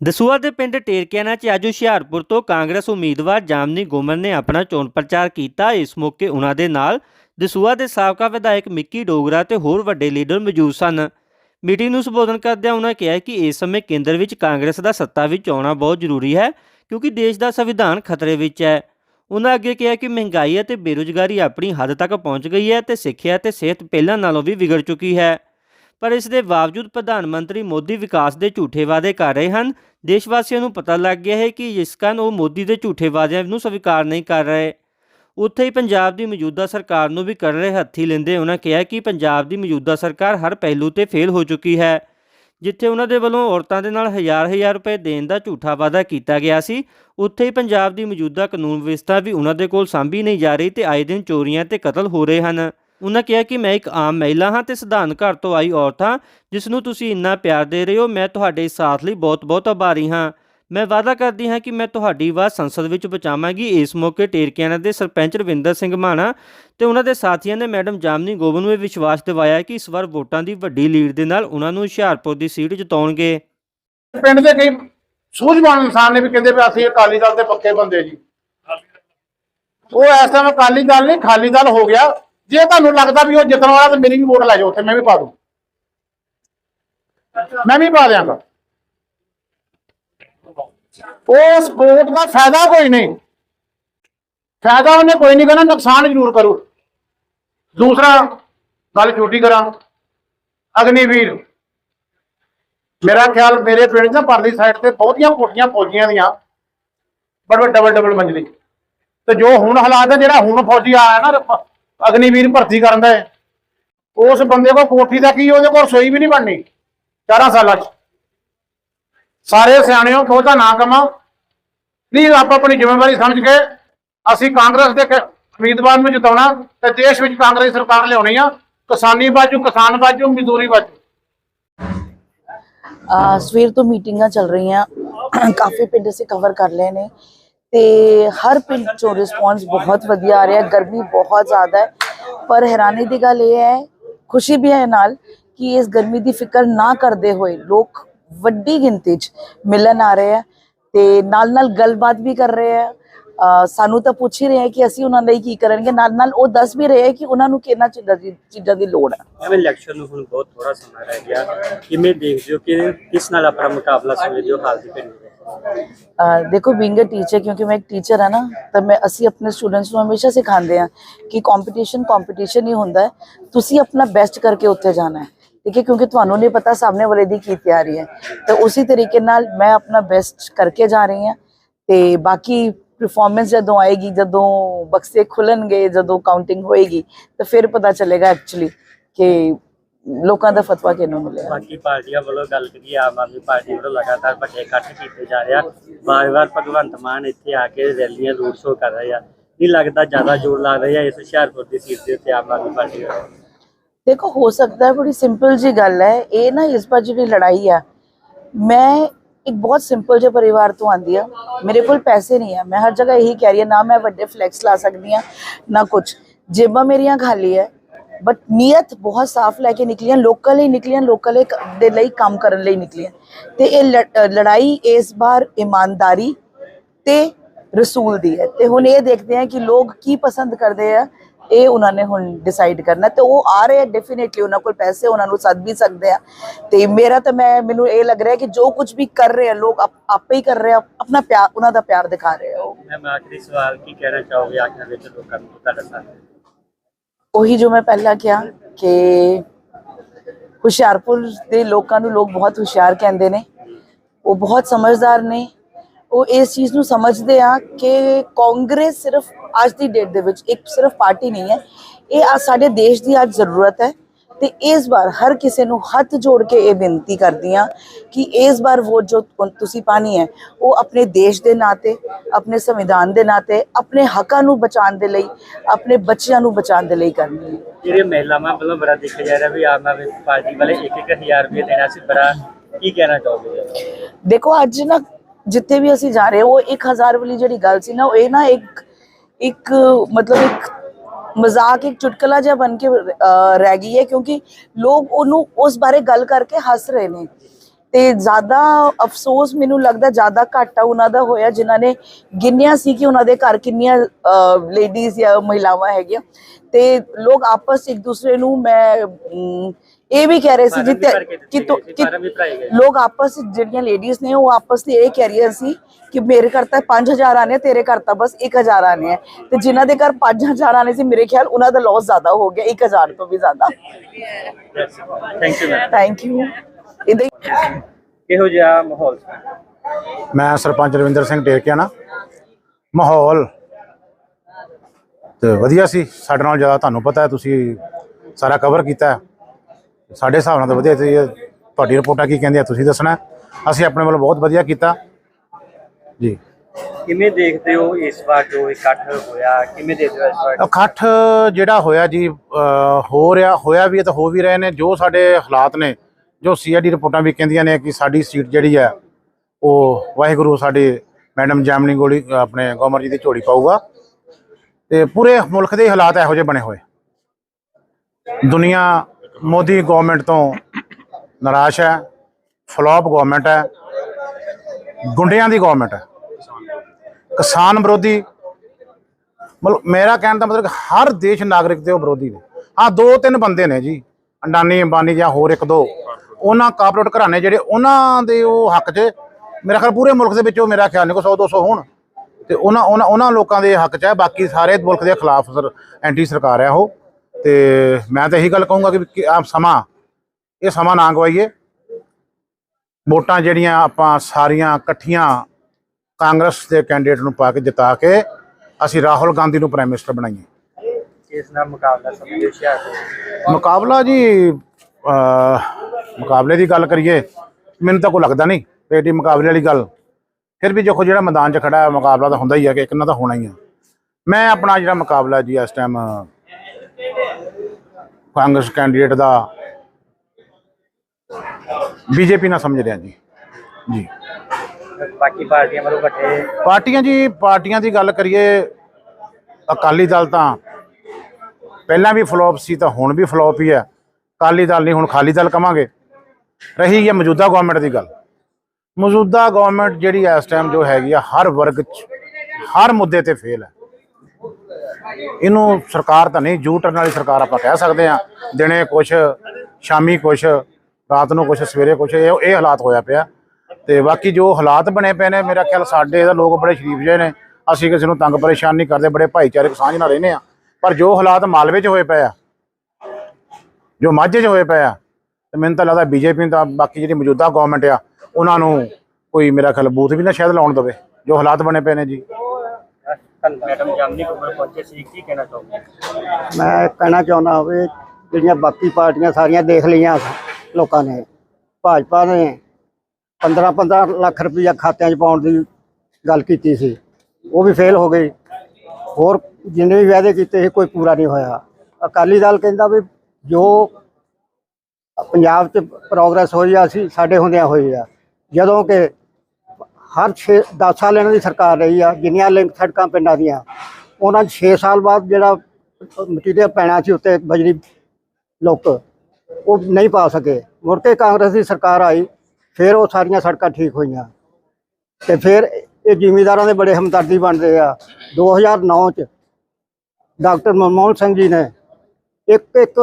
ਦਸੂਆ ਦੇ ਪਿੰਡ ਟੇਰਕਿਆਣਾ 'ਚ ਅੱਜ ਹੁਸ਼ਿਆਰਪੁਰ ਤੋਂ ਕਾਂਗਰਸ ਉਮੀਦਵਾਰ ਜਾਮਨੀ ਗੋਮਨ ਨੇ ਆਪਣਾ ਚੋਣ ਪ੍ਰਚਾਰ ਕੀਤਾ। ਇਸ ਮੌਕੇ ਉਹਨਾਂ ਦੇ ਨਾਲ ਦਸੂਆ ਦੇ ਸਾਬਕਾ ਵਿਧਾਇਕ ਮਿੱਕੀ ਡੋਗਰਾ ਤੇ ਹੋਰ ਵੱਡੇ ਲੀਡਰ ਮੌਜੂਦ ਸਨ। ਮੀਟਿੰਗ ਨੂੰ ਸੰਬੋਧਨ ਕਰਦਿਆਂ ਉਹਨਾਂ ਕਿਹਾ ਕਿ ਇਸ ਸਮੇਂ ਕੇਂਦਰ ਵਿੱਚ ਕਾਂਗਰਸ ਦਾ ਸੱਤਾ ਵਿੱਚ ਆਉਣਾ ਬਹੁਤ ਜ਼ਰੂਰੀ ਹੈ, ਕਿਉਂਕਿ ਦੇਸ਼ ਦਾ ਸੰਵਿਧਾਨ ਖਤਰੇ ਵਿੱਚ ਹੈ। ਉਹਨਾਂ ਅੱਗੇ ਕਿਹਾ ਕਿ ਮਹਿੰਗਾਈ ਅਤੇ ਬੇਰੁਜ਼ਗਾਰੀ ਆਪਣੀ ਹੱਦ ਤੱਕ ਪਹੁੰਚ ਗਈ ਹੈ ਤੇ ਸਿੱਖਿਆ ਤੇ ਸਿਹਤ ਪਹਿਲਾਂ ਨਾਲੋਂ ਵੀ ਵਿਗੜ ਚੁੱਕੀ ਹੈ। ਪਰ ਇਸ ਦੇ ਬਾਵਜੂਦ ਪ੍ਰਧਾਨ ਮੰਤਰੀ ਮੋਦੀ ਵਿਕਾਸ ਦੇ ਝੂਠੇ ਵਾਅਦੇ ਕਰ ਰਹੇ ਹਨ। ਦੇਸ਼ ਵਾਸੀਆਂ ਨੂੰ ਪਤਾ ਲੱਗ ਗਿਆ ਹੈ ਕਿ ਜਿਸ ਕਾਰਨ ਉਹ ਮੋਦੀ ਦੇ ਝੂਠੇ ਵਾਅਦਿਆਂ ਨੂੰ ਸਵੀਕਾਰ ਨਹੀਂ ਕਰ ਰਹੇ। ਉੱਥੇ ਹੀ ਪੰਜਾਬ ਦੀ ਮੌਜੂਦਾ ਸਰਕਾਰ ਨੂੰ ਵੀ ਕਰ ਰਹੇ ਹੱਥੀ ਲੈਂਦੇ ਉਹਨਾਂ ਕਿਹਾ ਕਿ ਪੰਜਾਬ ਦੀ ਮੌਜੂਦਾ ਸਰਕਾਰ ਹਰ ਪਹਿਲੂ ਤੇ ਫੇਲ ਹੋ ਚੁੱਕੀ ਹੈ, ਜਿੱਥੇ ਉਹਨਾਂ ਦੇ ਵੱਲੋਂ ਔਰਤਾਂ ਦੇ ਨਾਲ ਹਜ਼ਾਰ ਹਜ਼ਾਰ ਰੁਪਏ ਦੇਣ ਦਾ ਝੂਠਾ ਵਾਅਦਾ ਕੀਤਾ ਗਿਆ ਸੀ। ਉੱਥੇ ਹੀ ਪੰਜਾਬ ਦੀ ਮੌਜੂਦਾ ਕਾਨੂੰਨ ਵਿਵਸਥਾ ਵੀ ਉਹਨਾਂ ਦੇ ਕੋਲ ਸਾਂਭੀ ਨਹੀਂ ਜਾ ਰਹੀ ਤੇ ਆਏ ਦਿਨ ਚੋਰੀਆਂ ਤੇ ਕਤਲ ਹੋ ਰਹੇ ਹਨ। ਉਹਨਾਂ ਕਿਹਾ ਕਿ ਮੈਂ ਇੱਕ ਆਮ ਮਹਿਲਾ ਹਾਂ ਤੇ ਸਧਾਰਨ ਘਰ ਤੋਂ ਆਈ ਔਰਤ ਹਾਂ ਜਿਸ ਨੂੰ ਤੁਸੀਂ ਇੰਨਾ ਪਿਆਰ ਦੇ ਰਹੇ ਹੋ, ਮੈਂ ਤੁਹਾਡੇ ਇਸ ਸਾਥ ਲਈ ਬਹੁਤ-ਬਹੁਤ ਆਭਾਰੀ ਹਾਂ। ਮੈਂ ਵਾਅਦਾ ਕਰਦੀ ਹਾਂ ਕਿ ਮੈਂ ਤੁਹਾਡੀ ਆਵਾਜ਼ ਸੰਸਦ ਵਿੱਚ ਪਹੁੰਚਾਵਾਂਗੀ। ਇਸ ਮੌਕੇ ਟੇਰਕਿਆਣਾ ਦੇ ਸਰਪੰਚ ਰਵਿੰਦਰ ਸਿੰਘ ਮਾਣਾ ਤੇ ਉਹਨਾਂ ਦੇ ਸਾਥੀਆਂ ਨੇ ਮੈਡਮ ਜਾਮਨੀ ਗੋਬਨ ਨੂੰ ਇਹ ਵਿਸ਼ਵਾਸ ਦਿਵਾਇਆ ਕਿ ਇਸ ਵਾਰ ਵੋਟਾਂ ਦੀ ਵੱਡੀ ਲੀਡ ਦੇ ਨਾਲ ਉਹਨਾਂ ਨੂੰ ਹੁਸ਼ਿਆਰਪੁਰ ਦੀ ਸੀਟ ਜਿਤਾਉਣਗੇ। ਪਿੰਡ ਦੇ ਕਈ ਸੂਝਵਾਨ ਇਨਸਾਨ ਨੇ ਵੀ ਕਹਿੰਦੇ ਵੀ ਅਸੀਂ ਅਕਾਲੀ ਦਲ ਦੇ ਪੱਕੇ ਬੰਦੇ ਜੀ। ਉਹ ਇਸ ਟਾਈਮ ਅਕਾਲੀ ਦਲ ਨਹੀਂ, ਖਾਲੀ ਦਲ ਹੋ ਗਿਆ। ਜੇ ਤੁਹਾਨੂੰ ਲੱਗਦਾ ਵੀ ਉਹ ਜਿੱਤਣ ਵਾਲਾ ਤਾਂ ਮੇਰੀ ਵੀ ਵੋਟ ਲੈ ਜਾਓ ਉੱਥੇ ਮੈਂ ਵੀ ਪਾ ਦੂੰ। ਮੈਂ ਵੀ ਪਾ ਦਿਆਂਗਾ। ਉਸ ਵੋਟ ਦਾ ਫਾਇਦਾ ਕੋਈ ਨਹੀਂ। ਫਾਇਦਾ ਉਹਨੇ ਕੋਈ ਨਹੀਂ ਕਰਨਾ ਨੁਕਸਾਨ ਜ਼ਰੂਰ ਕਰੂ। ਦੂਸਰਾ ਗੱਲ ਛੋਟੀ ਕਰਾਂ ਅਗਨੀਵੀਰ। ਮੇਰਾ ਖਿਆਲ ਮੇਰੇ ਪਿੰਡ ਦਾ ਪਰਲੀ ਸਾਈਡ ਤੇ ਬਹੁਤੀਆਂ ਕੋਠੀਆਂ ਫੌਜੀਆਂ ਦੀਆਂ ਬੜ ਬੜ ਡਬਲ ਡਬਲ ਮੰਜ਼ਲੀ। ਤੇ ਜੋ ਹੁਣ ਹਾਲਾਤ ਹੈ ਜਿਹੜਾ ਹੁਣ ਫੌਜੀ ਆਇਆ ਨਾ ਅਗਨੀਵੀਰ ਭਰਤੀ ਕਰਨ ਦਾ ਹੈ, ਉਸ ਬੰਦੇ ਕੋਲ ਕੋਠੀ ਦਾ ਕੀ ਉਹਦੇ ਕੋਲ ਸੋਈ ਵੀ ਨਹੀਂ ਬਣਨੀ 4 ਸਾਲਾਂ ਚ। ਸਾਰੇ ਸਿਆਣਿਓ ਬਹੁਤਾ ਨਾ ਕਮਾ। ਪਲੀਜ਼ ਆਪ ਆਪਣੀ ਜ਼ਿੰਮੇਵਾਰੀ ਸਮਝ ਕੇ ਅਸੀਂ ਕਾਂਗਰਸ ਦੇ ਉਮੀਦਵਾਰ ਨੂੰ ਜਿਤਾਉਣਾ ਤੇ ਦੇਸ਼ ਵਿੱਚ ਕਾਂਗਰਸ ਸਰਕਾਰ ਲਿਆਉਣੀ ਆ। ਕਿਸਾਨੀ ਬਾਜੂ ਕਿਸਾਨ ਬਾਜੂ ਮਜ਼ਦੂਰੀ ਬਾਜੂ। ਸਵੇਰ ਤੋਂ ਮੀਟਿੰਗਾਂ ਚੱਲ ਰਹੀਆਂ। ਕਾਫੀ ਪਿੰਡ ਅਸੀਂ ਕਵਰ ਕਰ ਲਏ ਨੇ। ਤੇ ਹਰ ਪਿੰਡ ਚੋਂ ਰਿਸਪੌਂਸ ਬਹੁਤ ਵਧੀਆ ਆ ਰਿਹਾ, ਗਰਮੀ ਬਹੁਤ ਜ਼ਿਆਦਾ ਹੈ, ਪਰ ਹੈਰਾਨੀ ਦੀ ਗੱਲ ਇਹ ਹੈ, ਖੁਸ਼ੀ ਵੀ ਹੈ ਨਾਲ ਕਿ ਇਸ ਗਰਮੀ ਦੀ ਫਿਕਰ ਨਾ ਕਰਦੇ ਹੋਏ ਲੋਕ ਵੱਡੀ ਗਿਣਤੀ 'ਚ ਮਿਲਣ ਆ ਰਹੇ ਆ ਤੇ ਨਾਲ ਨਾਲ ਗੱਲਬਾਤ ਵੀ ਕਰ ਰਹੇ ਆ। ਸਾਨੂੰ ਤਾਂ ਪੁੱਛ ਹੀ ਰਹੇ ਆ ਕਿ ਅਸੀਂ ਉਹਨਾਂ ਲਈ ਕੀ ਕਰਨਗੇ ਨਾਲ ਨਾਲ ਉਹ ਦੱਸ ਵੀ ਰਹੇ ਆ ਕਿ ਉਹਨਾਂ ਨੂੰ ਕਿੰਨਾ ਚੀਜ਼ਾਂ ਦੀ ਚੀਜ਼ਾਂ ਦੀ ਲੋੜ ਹੈ ਐਵੇਂ ਇਲੈਕਸ਼ਨ ਨੂੰ ਹੁਣ ਬਹੁਤ ਥੋੜਾ ਸਮਾਂ ਰਹਿ ਗਿਆ, ਕਿਵੇਂ ਦੇਖਦੇ ਹੋ ਕਿ ਕਿਸ ਨਾਲ ਆਪਣਾ ਮੁਕਾਬਲਾ ਸਮਝਦੇ ਹੋ ਹਾਲ ਦੀ ਘੜੀ ਦੇਖੋ ਬੀਇੰਗ ਅ ਟੀਚਰ ਕਿਉਂਕਿ ਮੈਂ ਇੱਕ ਟੀਚਰ ਹਾਂ ਨਾ ਤਾਂ ਮੈਂ ਅਸੀਂ ਆਪਣੇ ਸਟੂਡੈਂਟਸ ਨੂੰ ਹਮੇਸ਼ਾ ਸਿਖਾਉਂਦੇ ਹਾਂ ਕਿ ਕੰਪੀਟੀਸ਼ਨ ਕੰਪੀਟੀਸ਼ਨ ਹੀ ਹੁੰਦਾ ਹੈ ਤੁਸੀਂ ਆਪਣਾ ਬੈਸਟ ਕਰਕੇ ਉੱਥੇ ਜਾਣਾ ਹੈ ਠੀਕ ਹੈ ਕਿਉਂਕਿ ਤੁਹਾਨੂੰ ਨਹੀਂ ਪਤਾ ਸਾਹਮਣੇ ਵਾਲੇ ਦੀ ਕੀ ਤਿਆਰੀ ਹੈ ਤਾਂ ਉਸੇ ਤਰੀਕੇ ਨਾਲ ਮੈਂ ਆਪਣਾ ਬੈਸਟ ਕਰਕੇ ਜਾ ਰਹੀ ਹਾਂ ਤੇ ਬਾਕੀ ਪਰਫਾਰਮੈਂਸ ਜਦੋਂ ਆਏਗੀ ਜਦੋਂ ਬਕਸੇ ਖੁੱਲਣਗੇ ਜਦੋਂ ਕਾਊਂਟਿੰਗ ਹੋਏਗੀ ਤਾਂ ਫਿਰ ਪਤਾ ਚੱਲੇਗਾ ਐਕਚੁਅਲੀ ਕਿ ਲੋਕਾਂ ਦਾ ਫਤਵਾ ਕਿਹਨੂੰ ਮਿਲਿਆ? ਬਾਕੀ ਪਾਰਟੀਆਂ ਵੱਲੋਂ ਗੱਲ ਕਰੀਏ ਆਮ ਆਦਮੀ ਪਾਰਟੀ ਵੱਲੋਂ ਲਗਾਤਾਰ ਵੱਡੇ ਇਕੱਠ ਕੀਤੇ ਜਾ ਰਿਹਾ ਵਾਰ-ਵਾਰ ਭਗਵੰਤ ਮਾਨ ਇੱਥੇ ਆ ਕੇ ਰੈਲੀਆਂ ਰੂਟ ਸ਼ੋਅ ਕਰ ਰਹੇ ਆ। ਨਹੀਂ ਲੱਗਦਾ ਜ਼ਿਆਦਾ ਜ਼ੋਰ ਲਾ ਰਹੀ ਹੈ ਇਸ ਹੁਸ਼ਿਆਰਪੁਰ ਦੀ ਸੀਟ ਦੇ ਉੱਤੇ ਆਮ ਆਦਮੀ ਪਾਰਟੀ ਦੇਖੋ ਹੋ ਸਕਦਾ ਹੈ ਬੜੀ ਸਿੰਪਲ ਜੀ ਗੱਲ ਹੈ। ਇਹ ਨਾ ਇਸ ਵਾਰ ਜਿਹੜੀ ਲੜਾਈ ਆ ਮੈਂ ਇੱਕ ਬਹੁਤ ਸਿੰਪਲ ਜਿਹੇ ਪਰਿਵਾਰ ਤੋਂ ਆਂਦੀ ਆ। ਮੇਰੇ ਕੋਲ ਪੈਸੇ ਨਹੀਂ ਆ। ਮੈਂ ਹਰ ਜਗ੍ਹਾ ਇਹੀ ਕਹਿ ਰਹੀ ਹਾਂ ਨਾ ਮੈਂ ਵੱਡੇ ਫਲੈਕਸ ਲਾ ਸਕਦੀ ਆ ਨਾ ਕੁਝ ਜੇਬਾਂ ਮੇਰੀਆਂ ਖਾਲੀ ਹੈ ਬਟ ਨੀਅਤ ਬਹੁਤ ਸਾਫ਼ ਲੈ ਕੇ ਨਿਕਲੀਆਂ ਲੋਕਲ ਲਈ ਨਿਕਲੀਆਂ ਲੋਕਲ ਦੇ ਲਈ ਕੰਮ ਕਰਨ ਲਈ ਨਿਕਲੀਆਂ। ਤੇ ਇਹ ਲੜਾਈ ਇਸ ਵਾਰ ਇਮਾਨਦਾਰੀ ਤੇ ਰਸੂਲ ਦੀ ਹੈ। ਤੇ ਹੁਣ ਇਹ ਦੇਖਦੇ ਆ ਕਿ ਲੋਕ ਕੀ ਪਸੰਦ ਕਰਦੇ ਆ, ਇਹ ਉਹਨਾਂ ਨੇ ਹੁਣ ਡਿਸਾਈਡ ਕਰਨਾ। ਤੇ ਉਹ ਆ ਰਹੇ ਆ ਡੈਫੀਨਿਟਲੀ ਉਹਨਾਂ ਕੋਲ ਪੈਸੇ, ਉਹਨਾਂ ਨੂੰ ਸੱਦ ਵੀ ਸਕਦੇ ਆ। ਤੇ ਮੇਰਾ ਤਾਂ ਮੈਂ, ਮੈਨੂੰ ਇਹ ਲੱਗ ਰਿਹਾ ਕਿ ਜੋ ਕੁਝ ਵੀ ਕਰ ਰਹੇ ਆ, ਲੋਕ ਆਪੇ ਹੀ ਕਰ ਰਹੇ ਆ, ਆਪਣਾ ਪਿਆਰ ਉਹਨਾਂ ਦਾ ਪਿਆਰ ਦਿਖਾ ਰਹੇ ਆ ਉਹ। ਮੈਂ ਆਖਰੀ ਸਵਾਲ ਕੀ ਕਹਿਣਾ ਚਾਹੋਗੇ ਆਖਰ ਵਿੱਚ ਲੋਕਾਂ ਨੂੰ ਤੁਹਾਡਾ ਸਾਥ? ਉਹੀ ਜੋ ਮੈਂ ਪਹਿਲਾਂ ਕਿਹਾ ਕਿ ਹੁਸ਼ਿਆਰਪੁਰ ਦੇ ਲੋਕਾਂ ਨੂੰ ਲੋਕ ਬਹੁਤ ਹੁਸ਼ਿਆਰ ਕਹਿੰਦੇ ਨੇ, ਉਹ ਬਹੁਤ ਸਮਝਦਾਰ ਨੇ, ਉਹ ਇਸ ਚੀਜ਼ ਨੂੰ ਸਮਝਦੇ ਆ ਕਿ ਕਾਂਗਰਸ ਸਿਰਫ ਅੱਜ ਦੀ ਡੇਟ ਦੇ ਵਿੱਚ ਇੱਕ ਸਿਰਫ ਪਾਰਟੀ ਨਹੀਂ ਹੈ, ਇਹ ਆ ਸਾਡੇ ਦੇਸ਼ ਦੀ ਅੱਜ ਜ਼ਰੂਰਤ ਹੈ। ਤੇ ਇਸ ਵਾਰ ਹਰ ਕਿਸੇ ਨੂੰ ਹੱਥ ਜੋੜ ਕੇ ਇਹ ਬੇਨਤੀ ਕਰਦੀ ਆ ਕਿ ਇਸ ਵਾਰ ਵੋਟ ਜੋ ਤੁਸੀਂ ਪਾਣੀ ਹੈ ਉਹ ਆਪਣੇ ਦੇਸ਼ ਦੇ ਨਾਤੇ ਆਪਣੇ ਸੰਵਿਧਾਨ ਦੇ ਨਾਤੇ ਆਪਣੇ ਹੱਕਾਂ ਨੂੰ ਬਚਾਉਣ ਦੇ ਲਈ ਆਪਣੇ ਬੱਚਿਆਂ ਨੂੰ ਬਚਾਉਣ ਦੇ ਲਈ ਕਰਨੀ ਹੈ। ਜਿਹੜੇ ਮਹਿਲਾਵਾਂ ਵੱਲੋਂ ਬੜਾ ਦੇਖਿਆ ਜਾ ਰਿਹਾ ਵੀ ਆਮ ਆਦਮੀ ਪਾਰਟੀ ਵਾਲੇ 1-1000 ਰੁਪਏ ਦੇਣਾ ਸੀ ਬੜਾ ਕੀ ਕਹਿਣਾ ਚਾਹੋਗੇ? ਦੇਖੋ ਅੱਜ ਨਾ ਜਿੱਥੇ ਵੀ ਅਸੀਂ ਜਾ ਰਹੇ ਹਾਂ, ਉਹ 1000 ਵਾਲੀ ਜਿਹੜੀ ਗੱਲ ਸੀ ਨਾ ਉਹ ਇਹ ਨਾ ਇੱਕ ਇੱਕ ਮਤਲਬ ਇੱਕ ਮਜ਼ਾਕ ਇੱਕ ਚੁਟਕਲਾ ਜਿਹਾ ਬਣ ਕੇ ਰਹਿ ਗਈ ਹੈ ਕਿਉਂਕਿ ਲੋਕ ਉਹਨੂੰ ਉਸ ਬਾਰੇ ਗੱਲ ਕਰਕੇ ਹੱਸ ਰਹੇ ਨੇ। ਤੇ ਜ਼ਿਆਦਾ ਅਫਸੋਸ ਮੈਨੂੰ ਲੱਗਦਾ ਜ਼ਿਆਦਾ ਘਾਟਾ ਉਹਨਾਂ ਦਾ ਹੋਇਆ, ਜਿਨ੍ਹਾਂ ਨੇ ਗਿਣਿਆ ਸੀ ਕਿ ਉਹਨਾਂ ਦੇ ਘਰ ਕਿੰਨੀਆਂ ਲੇਡੀਜ਼ ਜਾਂ ਮਹਿਲਾਵਾਂ ਹੈਗੀਆਂ। ਤੇ ਲੋਕ ਆਪਸ ਇੱਕ ਦੂਸਰੇ ਨੂੰ ਮੈਂ ਇਹ ਵੀ ਕਹਿ ਰਹੇ ਸੀ ਜੀ ਤੇ- ਕਿ ਤੁ- ਕਿ ਲੋਕ ਆਪਸ 'ਚ ਜਿਹੜੀਆਂ ਲੇਡੀਜ਼ ਨੇ ਉਹ ਆਪਸ 'ਚ ਇਹ ਕਹਿ ਰਹੀਆਂ ਸੀ ਕਿ ਮੇਰੇ ਘਰ ਤਾਂ 5000 ਆਨੇ ਆ, ਤੇਰੇ ਘਰ ਤਾਂ ਬਸ 1000 ਆਨੇ ਆ ਤੇ ਜਿਨ੍ਹਾਂ ਦੇ ਘਰ 5000 ਆਨੇ ਸੀ ਮੇਰੇ ਖਿਆਲ ਉਹਨਾਂ ਦਾ ਲਾਸ ਜ਼ਿਆਦਾ ਹੋ ਗਿਆ 1000 ਤੋਂ ਵੀ ਜ਼ਿਆਦਾ। Thank you ma'am thank you ਇਹਦੇ ਕਿਹੋ ਜਿਹਾ ਮਾਹੌਲ ਮੈਂ ਸਰਪੰਚ ਰਵਿੰਦਰ ਸਿੰਘ ਟੇਕਿਆਣਾ ਮਾਹੌਲ ਤੇ ਵਧੀਆ ਸੀ। ਸਾਡੇ ਨਾਲ ਜ਼ਿਆਦਾ ਤੁਹਾਨੂੰ ਪਤਾ ਹੈ ਤੁਸੀਂ ਸਾਰਾ ਕਵਰ ਕੀਤਾ ਹੈ। ਸਾਡੇ ਹਿਸਾਬ ਨਾਲ ਤਾਂ ਵਧੀਆ ਸੀ। ਤੁਹਾਡੀ ਰਿਪੋਰਟਾਂ ਕੀ ਕਹਿੰਦੀਆਂ? ਤੁਸੀਂ ਦੱਸਣਾ। ਅਸੀਂ ਆਪਣੇ ਵੱਲੋਂ ਬਹੁਤ ਵਧੀਆ ਕੀਤਾ। ਜੀ। ਕਿਵੇਂ ਦੇਖਦੇ ਹੋ ਇਸ ਵਾਰ ਜੋ ਇਕੱਠ ਹੋਇਆ? ਕਿਵੇਂ ਦੇਖਦੇ ਹੋ ਇਸ ਵਾਰ? ਇਕੱਠ ਜਿਹੜਾ ਹੋਇਆ ਜੀ ਹੋ ਰਿਹਾ ਹੋਇਆ ਵੀ ਹੈ ਤਾਂ ਹੋ ਵੀ ਰਹੇ ਨੇ। ਜੋ ਸਾਡੇ ਹਾਲਾਤ ਨੇ ਜੋ ਸੀਆਈਡੀ ਰਿਪੋਰਟਾਂ ਵੀ ਕਹਿੰਦੀਆਂ ਨੇ ਕਿ ਸਾਡੀ ਸੀਟ ਜਿਹੜੀ ਹੈ ਉਹ ਵਾਹਿਗੁਰੂ ਸਾਡੇ ਮੈਡਮ ਜੈਮਨੀ ਗੋਲੀ ਆਪਣੇ ਗੋਮਰ ਜੀ ਦੀ ਝੋਲੀ ਪਾਊਗਾ। ਤੇ ਪੂਰੇ ਮੁਲਕ ਦੇ ਹਾਲਾਤ ਇਹੋ ਜਿਹੇ ਬਣੇ ਹੋਏ। ਦੁਨੀਆ ਮੋਦੀ ਗਵਰਨਮੈਂਟ ਤੋਂ ਨਿਰਾਸ਼ ਹੈ ਫਲੋਪ ਗਵਰਨਮੈਂਟ ਹੈ, ਗੁੰਡਿਆਂ ਦੀ ਗਵਰਨਮੈਂਟ ਹੈ। ਕਿਸਾਨ ਵਿਰੋਧੀ, ਮਤਲਬ ਮੇਰਾ ਕਹਿਣ ਦਾ ਮਤਲਬ ਕਿ ਹਰ ਦੇਸ਼ ਨਾਗਰਿਕ ਦੇ ਉਹ ਵਿਰੋਧੀ ਨੇ। ਹਾਂ ਦੋ ਤਿੰਨ ਬੰਦੇ ਨੇ ਜੀ, ਅੰਡਾਨੀ, ਅੰਬਾਨੀ ਜਾਂ ਹੋਰ ਇੱਕ ਦੋ। ਉਹਨਾਂ ਕਾਰਪੋਰੇਟ ਘਰਾਣੇ ਜਿਹੜੇ ਉਹਨਾਂ ਦੇ ਉਹ ਹੱਕ 'ਚ, ਮੇਰਾ ਖਿਆਲ ਪੂਰੇ ਮੁਲਕ ਦੇ ਵਿੱਚ ਉਹ ਮੇਰਾ ਖਿਆਲ ਨਹੀਂ ਕੋ 100 200 ਹੋਣ। ਤੇ ਉਹਨਾਂ ਉਹਨਾਂ ਉਹਨਾਂ ਲੋਕਾਂ ਦੇ ਹੱਕ 'ਚ ਹੈ, ਬਾਕੀ ਸਾਰੇ ਮੁਲਕ ਦੇ ਖਿਲਾਫ ਸਰ, ਐਂਟੀ ਸਰਕਾਰ ਹੈ ਉਹ। ਤੇ ਮੈਂ ਤਾਂ ਇਹੀ ਗੱਲ ਕਹੂੰਗਾ ਕਿ- ਆਪ ਸਮਾਂ ਇਹ ਸਮਾਂ ਨਾ ਗਵਾਈਏ। ਵੋਟਾਂ ਜਿਹੜੀਆਂ ਆਪਾਂ ਸਾਰੀਆਂ ਇਕੱਠੀਆਂ ਕਾਂਗਰਸ ਦੇ ਕੈਂਡੀਡੇਟ ਨੂੰ ਪਾ ਕੇ ਜਿਤਾ ਕੇ ਅਸੀਂ ਰਾਹੁਲ ਗਾਂਧੀ ਨੂੰ ਪ੍ਰਾਈਮ ਮਿਨਿਸਟਰ ਬਣਾਈਏ। ਇਸ ਨਾਲ ਮੁਕਾਬਲਾ ਸਮਝਦੇ ਹੁਸ਼ਿਆਰਪੁਰ ਮੁਕਾਬਲਾ ਜੀ ਮੁਕਾਬਲੇ ਦੀ ਗੱਲ ਕਰੀਏ ਮੈਨੂੰ ਤਾਂ ਕੋਈ ਲੱਗਦਾ ਨਹੀਂ ਪੇਟੀ ਮੁਕਾਬਲੇ ਵਾਲੀ ਗੱਲ। ਫਿਰ ਵੀ ਦੇਖੋ ਜਿਹੜਾ ਮੈਦਾਨ 'ਚ ਖੜਾ ਹੈ ਮੁਕਾਬਲਾ ਤਾਂ ਹੁੰਦਾ ਹੀ ਹੈ ਕਿ ਇੱਕ ਨਾ ਤਾਂ ਹੋਣਾ ਹੀ ਹੈ ਮੈਂ ਆਪਣਾ ਜਿਹੜਾ ਮੁਕਾਬਲਾ ਜੀ ਇਸ ਟਾਈਮ ਕਾਂਗਰਸ ਕੈਂਡੀਡੇਟ ਦਾ ਬੀਜੇਪੀ ਨਾਲ ਸਮਝ ਰਿਹਾ ਜੀ। ਜੀ। ਬਾਕੀ ਪਾਰਟੀਆਂ ਵੱਲੋਂ ਇਕੱਠੇ ਪਾਰਟੀਆਂ ਜੀ ਪਾਰਟੀਆਂ ਦੀ ਗੱਲ ਕਰੀਏ ਅਕਾਲੀ ਦਲ ਤਾਂ ਪਹਿਲਾਂ ਵੀ ਫਲॉप ਸੀ ਤਾਂ ਹੁਣ ਵੀ ਫਲॉप ਹੀ ਹੈ। ਅਕਾਲੀ ਦਲ ਨਹੀਂ ਹੁਣ ਖਾਲੀ ਦਲ ਕਵਾਂਗੇ। ਰਹੀ ਹੈ ਮੌਜੂਦਾ ਗਵਰਨਮੈਂਟ ਦੀ ਗੱਲ। ਮੌਜੂਦਾ ਗਵਰਨਮੈਂਟ ਜਿਹੜੀ ਇਸ ਟਾਈਮ ਜੋ ਹੈਗੀ ਆ ਹਰ ਵਰਗ 'ਚ ਹਰ ਮੁੱਦੇ ਤੇ ਫੇਲ ਹੈ। ਇਹਨੂੰ ਸਰਕਾਰ ਤਾਂ ਨਹੀਂ, ਜੂ ਟਰਨ ਵਾਲੀ ਸਰਕਾਰ ਆਪਾਂ ਕਹਿ ਸਕਦੇ ਆ ਦਿਨੇ ਕੁਛ, ਸ਼ਾਮੀ ਕੁਛ, ਰਾਤ ਨੂੰ ਕੁਛ, ਸਵੇਰੇ ਕੁਛ, ਇਹ ਇਹ ਹਾਲਾਤ ਹੋਇਆ ਪਿਆ। ਤੇ ਬਾਕੀ ਜੋ ਹਾਲਾਤ ਬਣੇ ਪਏ ਨੇ, ਮੇਰਾ ਖਿਆਲ ਸਾਡੇ ਦਾ ਲੋਕ ਬੜੇ ਸ਼ਰੀਫ ਜਿਹੇ ਨੇ। ਅਸੀਂ ਕਿਸੇ ਨੂੰ ਤੰਗ ਪਰੇਸ਼ਾਨ ਨਹੀਂ ਕਰਦੇ, ਬੜੇ ਭਾਈਚਾਰਕ ਸਾਂਝ ਨਾਲ ਰਹਿੰਦੇ ਆ ਪਰ ਜੋ ਹਾਲਾਤ ਮਾਲਵੇ 'ਚ ਹੋਏ ਪਏ ਆ, ਜੋ ਮਾਝੇ 'ਚ ਹੋਏ ਪਏ ਆ, ਤੇ ਮੈਨੂੰ ਤਾਂ ਲੱਗਦਾ ਬੀਜੇਪੀ ਦਾ ਬਾਕੀ ਜਿਹੜੀ ਮੌਜੂਦਾ ਗਵਰਨਮੈਂਟ ਆ, ਉਹਨਾਂ ਨੂੰ ਕੋਈ ਮੇਰਾ ਖਿਆਲ ਬੂਥ ਵੀ ਨਾ ਸ਼ਾਇਦ ਲਾਉਣ ਦੇਵੇ। ਜੋ ਹਾਲਾਤ ਬਣੇ ਪਏ ਨੇ ਜੀ। ਮੈਡਮ ਜਾਮਨੀ ਕੋਲ ਪਹੁੰਚੇ ਸੀ ਕੀ ਕਹਿਣਾ ਚਾਹੋਗੇ? ਮੈਂ ਇਹ ਕਹਿਣਾ ਚਾਹੁੰਦਾ ਵੀ ਜਿਹੜੀਆਂ ਬਾਕੀ ਪਾਰਟੀਆਂ ਸਾਰੀਆਂ ਦੇਖ ਲਈਆਂ ਲੋਕਾਂ ਨੇ ਭਾਜਪਾ ਨੇ 15 15 ਲੱਖ ਰੁਪਈਆ ਖਾਤਿਆਂ 'ਚ ਪਾਉਣ ਦੀ ਗੱਲ ਕੀਤੀ ਸੀ ਉਹ ਵੀ ਫੇਲ ਹੋ ਗਈ। ਹੋਰ ਜਿੰਨੇ ਵੀ ਵਾਅਦੇ ਕੀਤੇ ਸੀ ਕੋਈ ਪੂਰਾ ਨਹੀਂ ਹੋਇਆ। ਅਕਾਲੀ ਦਲ ਕਹਿੰਦਾ ਵੀ ਜੋ ਪੰਜਾਬ 'ਚ ਪ੍ਰੋਗਰੈਸ ਹੋਈ ਆ ਸੀ ਸਾਡੇ ਹੁੰਦਿਆਂ ਹੋਈ ਆ। ਜਦੋਂ ਕਿ ਹਰ 6 10 ਸਾਲ ਇਹਨਾਂ ਦੀ ਸਰਕਾਰ ਰਹੀ ਆ, ਜਿੰਨੀਆਂ ਲਿੰਕ ਸੜਕਾਂ ਪਿੰਡਾਂ ਦੀਆਂ, ਉਹਨਾਂ 'ਚ 6 ਸਾਲ ਬਾਅਦ ਜਿਹੜਾ ਮਟੀਰੀਅਲ ਪੈਣਾ ਸੀ ਉੱਤੇ ਬਜਰੀ ਲੋਕ, ਉਹ ਨਹੀਂ ਪਾ ਸਕੇ। ਮੁੜ ਕੇ ਕਾਂਗਰਸ ਦੀ ਸਰਕਾਰ ਆਈ, ਫਿਰ ਉਹ ਸਾਰੀਆਂ ਸੜਕਾਂ ਠੀਕ ਹੋਈਆਂ। ਤੇ ਫਿਰ ਇਹ ਜ਼ਿਮੀਂਦਾਰਾਂ ਦੇ ਬੜੇ ਹਮਦਰਦੀ ਬਣਦੇ ਆ। 2009 ਚ ਡਾਕਟਰ ਮਨਮੋਹਨ ਸਿੰਘ ਜੀ ਨੇ ਇੱਕ ਇੱਕ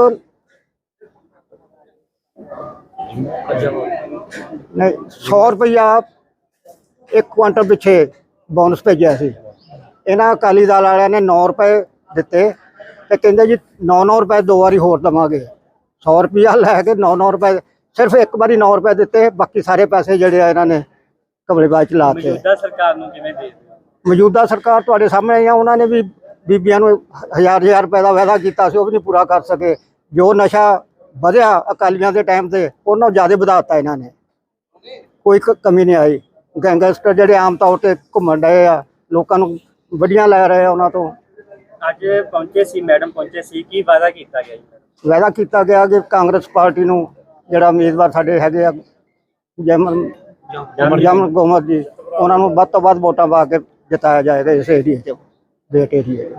ਨਹੀਂ 100 ਰੁਪਇਆ ਇੱਕ ਕੁਆਂਟਲ ਪਿੱਛੇ ਬੋਨਸ ਭੇਜਿਆ ਸੀ। ਇਹਨਾਂ ਅਕਾਲੀ ਦਲ ਵਾਲਿਆਂ ਨੇ 9 ਰੁਪਏ ਦਿੱਤੇ ਤੇ ਕਹਿੰਦੇ ਜੀ 9-9 ਰੁਪਏ ਦੋ ਵਾਰੀ ਹੋਰ ਦਵਾਂਗੇ। 100 ਰੁਪਇਆ ਲੈ ਕੇ 9-9 ਰੁਪਏ ਸਿਰਫ ਇੱਕ ਵਾਰੀ 9 ਰੁਪਏ ਦਿੱਤੇ ਬਾਕੀ ਸਾਰੇ ਪੈਸੇ ਜਿਹੜੇ ਆ ਇਹਨਾਂ ਨੇ ਕਬਲੇਬਾਜ਼ ਚ ਲਾਤੇ ਮੌਜੂਦਾ ਸਰਕਾਰ ਨੂੰ ਕਿਵੇਂ ਹੋ? ਮੌਜੂਦਾ ਸਰਕਾਰ ਤੁਹਾਡੇ ਸਾਹਮਣੇ ਆ ਉਹਨਾਂ ਨੇ ਵੀ ਬੀਬੀਆਂ ਨੂੰ ਹਜ਼ਾਰ ਹਜ਼ਾਰ ਰੁਪਏ ਦਾ ਵਾਅਦਾ ਕੀਤਾ ਸੀ ਉਹ ਵੀ ਨਹੀਂ ਪੂਰਾ ਕਰ ਸਕੇ। ਜੋ ਨਸ਼ਾ ਵਧਿਆ ਅਕਾਲੀਆਂ ਦੇ ਟਾਈਮ ਤੇ ਉਹਨਾਂ ਨੂੰ ਜ਼ਿਆਦਾ ਵਧਾਤਾ ਇਹਨਾਂ ਨੇ। ਕੋਈ ਕਮੀ ਨਹੀਂ ਆਈ। ਗੈਂਗਸਟਰ ਜਿਹੜੇ ਆਮ ਤੌਰ ਤੇ ਘੁੰਮਣ ਡਏ ਆ ਲੋਕਾਂ ਨੂੰ ਵੱਡੀਆਂ ਲੈ ਰਹੇ ਆ ਉਹਨਾਂ ਤੋਂ। ਅੱਜ ਪਹੁੰਚੇ ਸੀ ਮੈਡਮ ਪਹੁੰਚੇ ਸੀ ਕੀ ਵਾਅਦਾ ਕੀਤਾ ਗਿਆ ਜੀ? ਵਾਅਦਾ ਕੀਤਾ ਗਿਆ ਕਿ ਕਾਂਗਰਸ ਪਾਰਟੀ ਨੂੰ ਜਿਹੜਾ ਉਮੀਦਵਾਰ ਸਾਡੇ ਹੈਗੇ ਆ ਜਮਨ ਜਮਨ ਗੋਮਤ ਜੀ ਉਹਨਾਂ ਨੂੰ ਵੱਧ ਤੋਂ ਵੱਧ ਵੋਟਾਂ ਪਾ ਕੇ ਜਿਤਾਇਆ ਜਾਏਗਾ ਇਸ ਏਰੀਏ 'ਚ ਬੇਟ ਏਰੀਏ 'ਚ।